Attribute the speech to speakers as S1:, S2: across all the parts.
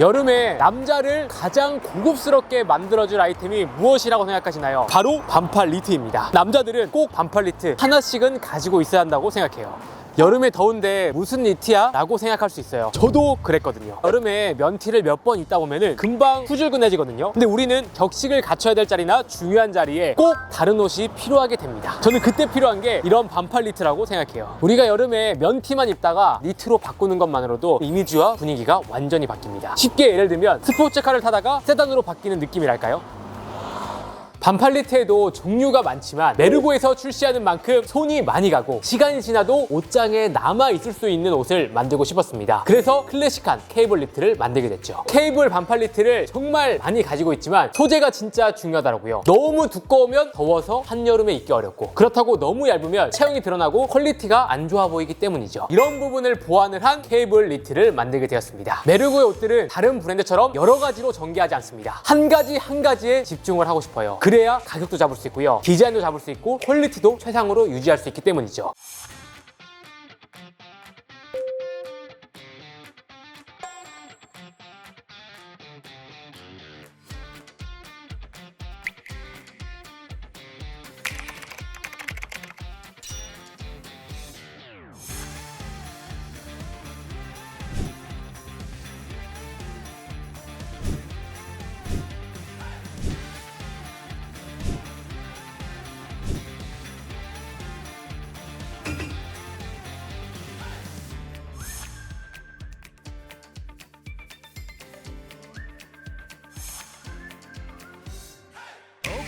S1: 여름에 남자를 가장 고급스럽게 만들어줄 아이템이 무엇이라고 생각하시나요? 바로 반팔 니트입니다. 남자들은 꼭 반팔 니트 하나씩은 가지고 있어야 한다고 생각해요. 여름에 더운데 무슨 니트야? 라고 생각할 수 있어요. 저도 그랬거든요. 여름에 면티를 몇 번 입다 보면은 금방 후줄근해지거든요. 근데 우리는 격식을 갖춰야 될 자리나 중요한 자리에 꼭 다른 옷이 필요하게 됩니다. 저는 그때 필요한 게 이런 반팔 니트라고 생각해요. 우리가 여름에 면티만 입다가 니트로 바꾸는 것만으로도 이미지와 분위기가 완전히 바뀝니다. 쉽게 예를 들면 스포츠카를 타다가 세단으로 바뀌는 느낌이랄까요? 반팔 니트에도 종류가 많지만 메르고에서 출시하는 만큼 손이 많이 가고 시간이 지나도 옷장에 남아 있을 수 있는 옷을 만들고 싶었습니다. 그래서 클래식한 케이블 니트를 만들게 됐죠. 케이블 반팔 니트를 정말 많이 가지고 있지만 소재가 진짜 중요하더라고요. 너무 두꺼우면 더워서 한여름에 입기 어렵고 그렇다고 너무 얇으면 체형이 드러나고 퀄리티가 안 좋아 보이기 때문이죠. 이런 부분을 보완을 한 케이블 니트를 만들게 되었습니다. 메르고의 옷들은 다른 브랜드처럼 여러 가지로 전개하지 않습니다. 한 가지 한 가지에 집중을 하고 싶어요. 그래 야 가격도 잡을 수 있고요. 디자인도 잡을 수 있고 퀄리티도 최상으로 유지할 수 있기 때문이죠.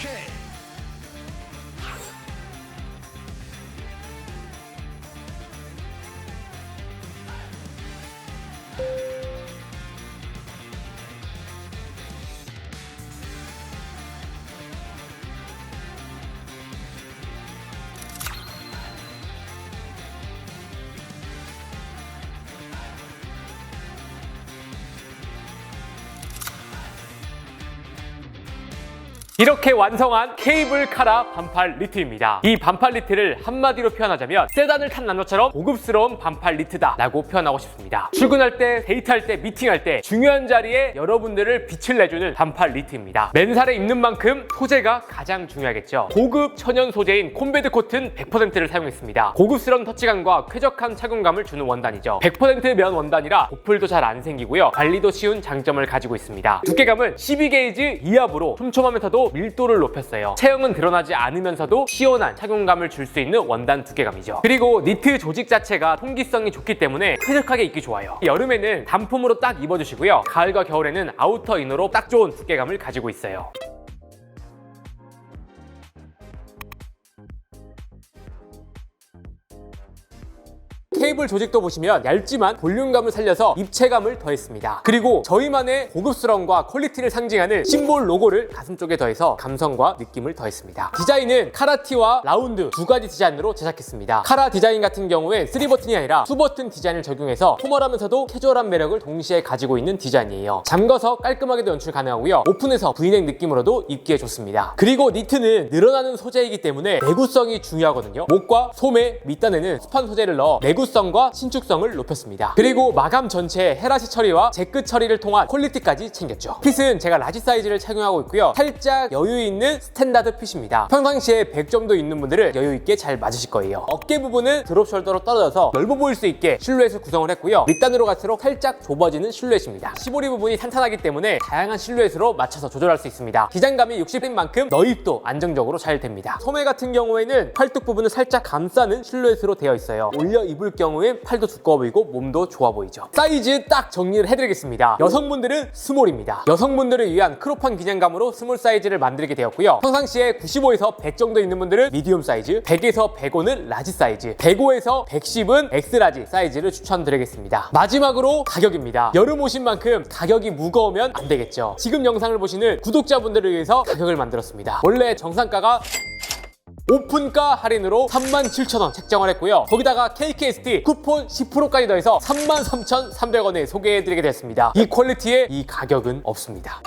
S1: Okay. 이렇게 완성한 케이블 카라 반팔 니트입니다. 이 반팔 니트를 한마디로 표현하자면 세단을 탄 남자처럼 고급스러운 반팔 니트다 라고 표현하고 싶습니다. 출근할 때, 데이트할 때, 미팅할 때 중요한 자리에 여러분들을 빛을 내주는 반팔 니트입니다. 맨살에 입는 만큼 소재가 가장 중요하겠죠. 고급 천연 소재인 콤베드 코튼 100%를 사용했습니다. 고급스러운 터치감과 쾌적한 착용감을 주는 원단이죠. 100%면 원단이라 보풀도 잘 안 생기고요. 관리도 쉬운 장점을 가지고 있습니다. 두께감은 12게이지 이압으로 촘촘하면서도 밀도를 높였어요. 체형은 드러나지 않으면서도 시원한 착용감을 줄 수 있는 원단 두께감이죠. 그리고 니트 조직 자체가 통기성이 좋기 때문에 쾌적하게 입기 좋아요. 여름에는 단품으로 딱 입어주시고요. 가을과 겨울에는 아우터 이너로 딱 좋은 두께감을 가지고 있어요. 케이블 조직도 보시면 얇지만 볼륨감을 살려서 입체감을 더했습니다. 그리고 저희만의 고급스러움과 퀄리티를 상징하는 심볼 로고를 가슴 쪽에 더해서 감성과 느낌을 더했습니다. 디자인은 카라티와 라운드 두 가지 디자인으로 제작했습니다. 카라 디자인 같은 경우엔 3버튼이 아니라 2버튼 디자인을 적용해서 포멀하면서도 캐주얼한 매력을 동시에 가지고 있는 디자인이에요. 잠궈서 깔끔하게도 연출 가능하고요. 오픈해서 브이넥 느낌으로도 입기에 좋습니다. 그리고 니트는 늘어나는 소재이기 때문에 내구성이 중요하거든요. 목과 소매, 밑단에는 스판 소재를 넣어 내구 성과 신축성을 높였습니다. 그리고 마감 전체에 헤라시 처리와 제끝 처리를 통한 퀄리티까지 챙겼죠. 핏은 제가 라지 사이즈를 착용하고 있고요. 살짝 여유 있는 스탠다드 핏입니다. 평상시에 100 정도 있는 분들은 여유 있게 잘 맞으실 거예요. 어깨 부분은 드롭 숄더로 떨어져서 넓어 보일 수 있게 실루엣을 구성을 했고요. 밑단으로 갈수록 살짝 좁아지는 실루엣입니다. 시보리 부분이 탄탄하기 때문에 다양한 실루엣으로 맞춰서 조절할 수 있습니다. 기장감이 60인 만큼 너입도 안정적으로 잘 됩니다. 소매 같은 경우에는 팔뚝 부분을 살짝 감싸는 실루엣으로 되어 있어요. 올려 입을 경우엔 팔도 두꺼워 보이고 몸도 좋아 보이죠. 사이즈 딱 정리를 해드리겠습니다. 여성분들은 스몰입니다. 여성분들을 위한 크롭한 기장감으로 스몰 사이즈를 만들게 되었고요. 평상시에 95에서 100 정도 있는 분들은 미디움 사이즈, 100에서 105는 라지 사이즈, 105에서 110은 엑스라지 사이즈를 추천드리겠습니다. 마지막으로 가격입니다. 여름 오신 만큼 가격이 무거우면 안 되겠죠. 지금 영상을 보시는 구독자분들을 위해서 가격을 만들었습니다. 원래 정상가가 오픈가 할인으로 37,000원 책정을 했고요. 거기다가 KKST 쿠폰 10%까지 더해서 33,300원에 소개해드리게 됐습니다. 이 퀄리티에 이 가격은 없습니다.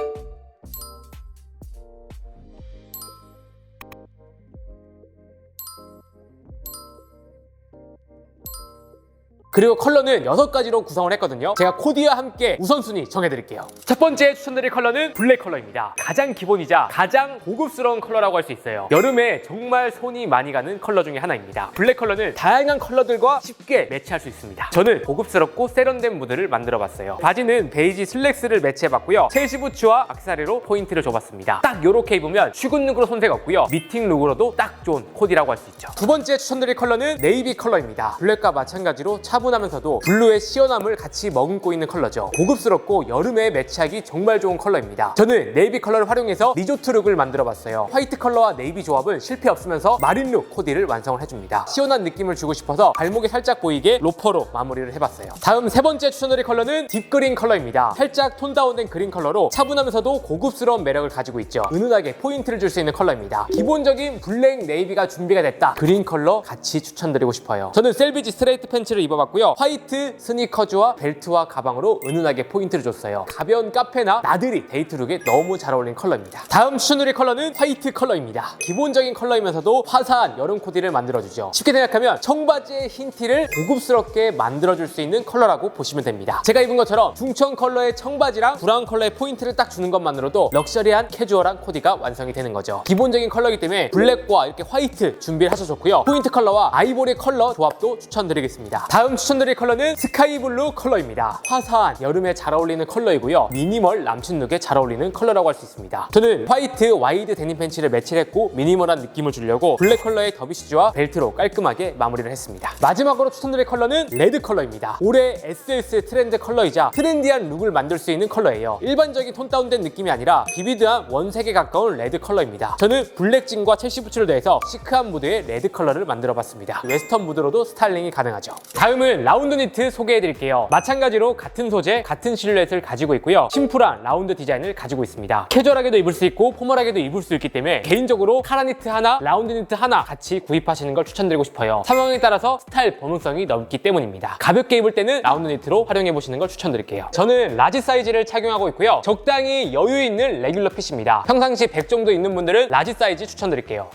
S1: 그리고 컬러는 6가지로 구성을 했거든요. 제가 코디와 함께 우선순위 정해드릴게요. 첫 번째 추천드릴 컬러는 블랙 컬러입니다. 가장 기본이자 가장 고급스러운 컬러라고 할 수 있어요. 여름에 정말 손이 많이 가는 컬러 중에 하나입니다. 블랙 컬러는 다양한 컬러들과 쉽게 매치할 수 있습니다. 저는 고급스럽고 세련된 무드를 만들어봤어요. 바지는 베이지 슬랙스를 매치해봤고요. 첼시 부츠와 악세사리로 포인트를 줘봤습니다. 딱 이렇게 입으면 출근 룩으로 손색 없고요. 미팅 룩으로도 딱 좋은 코디라고 할 수 있죠. 두 번째 추천드릴 컬러는 네이비 컬러입니다. 블랙과 마찬가지로 차 분하면서도 블루의 시원함을 같이 머금고 있는 컬러죠. 고급스럽고 여름에 매치하기 정말 좋은 컬러입니다. 저는 네이비 컬러를 활용해서 리조트 룩을 만들어봤어요. 화이트 컬러와 네이비 조합은 실패 없으면서 마린 룩 코디를 완성을 해줍니다. 시원한 느낌을 주고 싶어서 발목이 살짝 보이게 로퍼로 마무리를 해봤어요. 다음 세 번째 추천드릴 컬러는 딥그린 컬러입니다. 살짝 톤 다운된 그린 컬러로 차분하면서도 고급스러운 매력을 가지고 있죠. 은은하게 포인트를 줄 수 있는 컬러입니다. 기본적인 블랙 네이비가 준비가 됐다. 그린 컬러 같이 추천드리고 싶어요. 저는 셀비지 스트레이트 팬츠를 입어봤고 요. 화이트 스니커즈와 벨트와 가방으로 은은하게 포인트를 줬어요. 가벼운 카페나 나들이 데이트 룩에 너무 잘 어울리는 컬러입니다. 다음 추천드릴 컬러는 화이트 컬러입니다. 기본적인 컬러이면서도 화사한 여름 코디를 만들어주죠. 쉽게 생각하면 청바지의 흰 티를 고급스럽게 만들어줄 수 있는 컬러라고 보시면 됩니다. 제가 입은 것처럼 중청 컬러의 청바지랑 브라운 컬러의 포인트를 딱 주는 것만으로도 럭셔리한 캐주얼한 코디가 완성이 되는 거죠. 기본적인 컬러이기 때문에 블랙과 이렇게 화이트 준비를 하셔서 좋고요. 포인트 컬러와 아이보리 컬러 조합도 추천드리겠습니다. 다음 추천드릴 컬러는 스카이블루 컬러입니다. 화사한 여름에 잘 어울리는 컬러이고요. 미니멀 남친 룩에 잘 어울리는 컬러라고 할 수 있습니다. 저는 화이트 와이드 데님 팬츠를 매치를 했고 미니멀한 느낌을 주려고 블랙 컬러의 더비시즈와 벨트로 깔끔하게 마무리를 했습니다. 마지막으로 추천드릴 컬러는 레드 컬러입니다. 올해 SLS 트렌드 컬러이자 트렌디한 룩을 만들 수 있는 컬러예요. 일반적인 톤 다운된 느낌이 아니라 비비드한 원색에 가까운 레드 컬러입니다. 저는 블랙진과 첼시 부츠를 더해서 시크한 무드의 레드 컬러를 만들어 봤습니다. 웨스턴 무드로도 스타일링이 가능하죠. 다음은 라운드 니트 소개해 드릴게요. 마찬가지로 같은 소재, 같은 실루엣을 가지고 있고요. 심플한 라운드 디자인을 가지고 있습니다. 캐주얼하게도 입을 수 있고 포멀하게도 입을 수 있기 때문에 개인적으로 카라 니트 하나, 라운드 니트 하나 같이 구입하시는 걸 추천드리고 싶어요. 상황에 따라서 스타일 범용성이 넓기 때문입니다. 가볍게 입을 때는 라운드 니트로 활용해 보시는 걸 추천드릴게요. 저는 라지 사이즈를 착용하고 있고요. 적당히 여유 있는 레귤러 핏입니다. 평상시 100 정도 있는 분들은 라지 사이즈 추천드릴게요.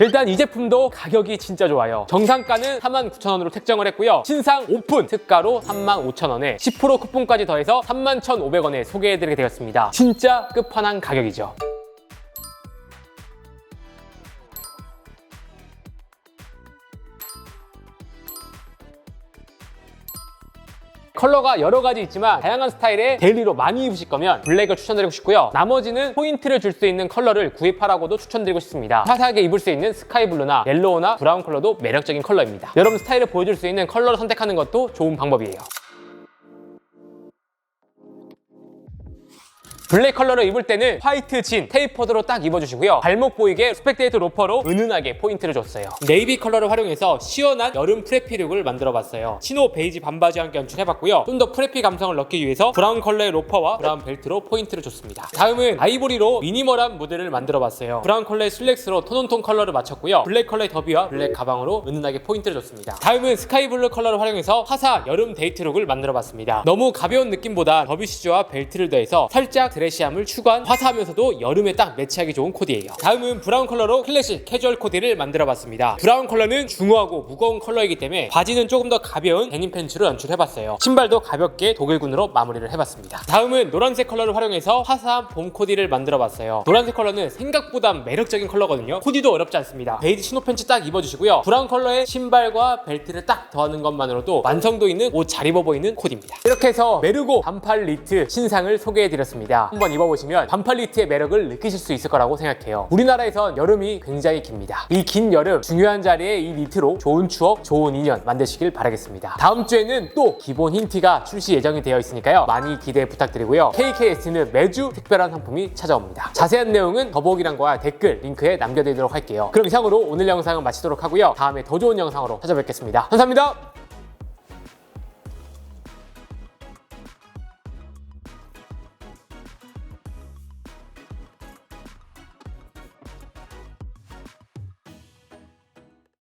S1: 일단 이 제품도 가격이 진짜 좋아요. 정상가는 49,000원으로 책정을 했고요. 신상 오픈 특가로 35,000원에 10% 쿠폰까지 더해서 31,500원에 소개해드리게 되었습니다. 진짜 끝판왕 가격이죠. 컬러가 여러 가지 있지만 다양한 스타일의 데일리로 많이 입으실 거면 블랙을 추천드리고 싶고요. 나머지는 포인트를 줄 수 있는 컬러를 구입하라고도 추천드리고 싶습니다. 화사하게 입을 수 있는 스카이블루나 옐로우나 브라운 컬러도 매력적인 컬러입니다. 여러분 스타일을 보여줄 수 있는 컬러를 선택하는 것도 좋은 방법이에요. 블랙 컬러를 입을 때는 화이트 진 테이퍼드로 딱 입어주시고요. 발목 보이게 스펙데이트 로퍼로 은은하게 포인트를 줬어요. 네이비 컬러를 활용해서 시원한 여름 프레피 룩을 만들어봤어요. 치노 베이지 반바지와 함께 연출해봤고요. 좀 더 프레피 감성을 넣기 위해서 브라운 컬러의 로퍼와 브라운 벨트로 포인트를 줬습니다. 다음은 아이보리로 미니멀한 무드를 만들어봤어요. 브라운 컬러의 슬랙스로 톤온톤 컬러를 맞췄고요. 블랙 컬러의 더비와 블랙 가방으로 은은하게 포인트를 줬습니다. 다음은 스카이블루 컬러를 활용해서 화사 여름 데이트 룩을 만들어봤습니다. 너무 가벼운 느낌보다 더비시즈와 벨트를 더해서 살짝 드레시함을 추가한 화사하면서도 여름에 딱 매치하기 좋은 코디예요. 다음은 브라운 컬러로 클래식 캐주얼 코디를 만들어봤습니다. 브라운 컬러는 중후하고 무거운 컬러이기 때문에 바지는 조금 더 가벼운 데님 팬츠로 연출해봤어요. 신발도 가볍게 독일군으로 마무리를 해봤습니다. 다음은 노란색 컬러를 활용해서 화사한 봄 코디를 만들어봤어요. 노란색 컬러는 생각보다 매력적인 컬러거든요. 코디도 어렵지 않습니다. 베이지 치노 팬츠 딱 입어주시고요. 브라운 컬러의 신발과 벨트를 딱 더하는 것만으로도 완성도 있는 옷 잘 입어 보이는 코디입니다. 이렇게 해서 메르고 반팔 니트 신상을 소개해드렸습니다. 한번 입어보시면 반팔 니트의 매력을 느끼실 수 있을 거라고 생각해요. 우리나라에선 여름이 굉장히 깁니다. 이 긴 여름 중요한 자리에 이 니트로 좋은 추억, 좋은 인연 만드시길 바라겠습니다. 다음 주에는 또 기본 흰티가 출시 예정이 되어 있으니까요. 많이 기대 부탁드리고요. KKS는 매주 특별한 상품이 찾아옵니다. 자세한 내용은 더보기란과 댓글 링크에 남겨드리도록 할게요. 그럼 이상으로 오늘 영상은 마치도록 하고요. 다음에 더 좋은 영상으로 찾아뵙겠습니다. 감사합니다.